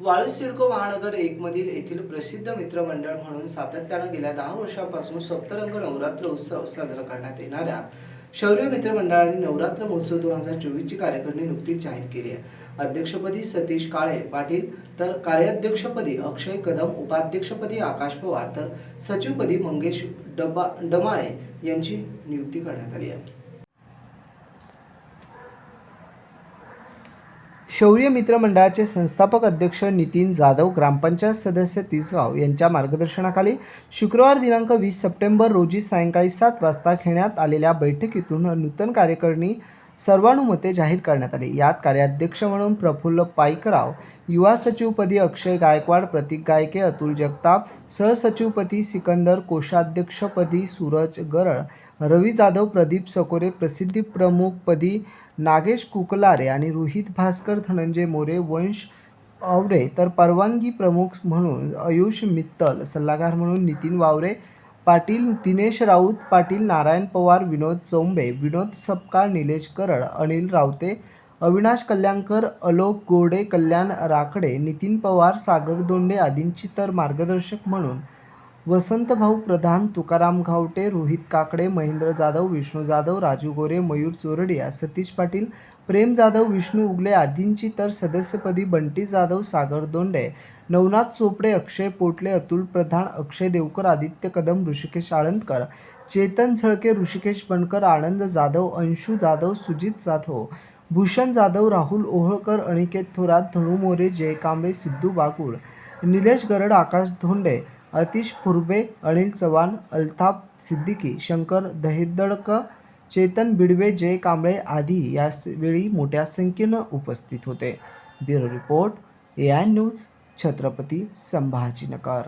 वाळू सिडको महानगर एक मधील येथील प्रसिद्ध मित्रमंडळ म्हणून सातत्यानं गेल्या दहा वर्षांपासून सप्तरंग नवरात्र उत्सव साजरा करण्यात येणाऱ्या शौर्य मित्र मंडळाने नवरात्र महोत्सव दोन हजार चोवीसची कार्यकारिणी नुकतीच जाहीर केली आहे. अध्यक्षपदी सतीश काळे पाटील तर कार्याध्यक्षपदी अक्षय कदम उपाध्यक्षपदी आकाश पवार तर सचिवपदी मंगेश डबा डमाळे यांची नियुक्ती करण्यात आली आहे. शौर्य मित्र मंडळाचे संस्थापक अध्यक्ष नितीन जाधव ग्रामपंचायत सदस्य तिसगाव यांच्या मार्गदर्शनाखाली शुक्रवार दिनांक वीस सप्टेंबर रोजी सायंकाळी सात वाजता घेण्यात आलेल्या बैठकीतून नूतन कार्यकारिणी सर्वानुमते जाहीर करण्यात आली. यात कार्याध्यक्ष म्हणून प्रफुल्ल पाईकराव युवा सचिवपदी अक्षय गायकवाड प्रतीक गायके अतुल जगताप सहसचिवपदी सिकंदर कोषाध्यक्षपदी सूरज गरळ रवी जाधव प्रदीप सकोरे प्रसिद्धी प्रमुखपदी नागेश कुकलारे आणि रोहित भास्कर धनंजय मोरे वंश आवरे तर परवानगी प्रमुख म्हणून आयुष मित्तल सल्लागार म्हणून नितीन वावरे पाटील दिनेश राऊत पाटील नारायण पवार विनोद चोंबे विनोद सपकाळ निलेश करड अनिल रावते अविनाश कल्याणकर अलोक गोडे कल्याण राकडे नितीन पवार सागर दोंडे आदींची तर मार्गदर्शक म्हणून वसंतभाऊ प्रधान तुकाराम घावटे रोहित काकडे महेंद्र जाधव विष्णू जाधव राजू गोरे मयूर चोरडिया सतीश पाटील प्रेम जाधव विष्णू उगले आदींची तर सदस्यपदी बंटी जाधव सागर दोंडे नवनाथ चोपडे अक्षय पोटले अतुल प्रधान अक्षय देवकर आदित्य कदम ऋषिकेश आळंदकर चेतन झळके ऋषिकेश बनकर आनंद जाधव अंशू जाधव सुजित जाधव भूषण जाधव राहुल ओहळकर अनिकेत थोरात धनु मोरे जय कांबळे सिद्धू बागुळ निलेश गरड आकाश धोंडे अतिश फुरबे अनिल चव्हाण अल्ताफ सिद्दीकी शंकर दहेदडक चेतन बिडवे जय कांबळे आदी यावेळी मोठ्या संख्येनं उपस्थित होते. Bureau report A I news Chhatrapati Sambhajinagar.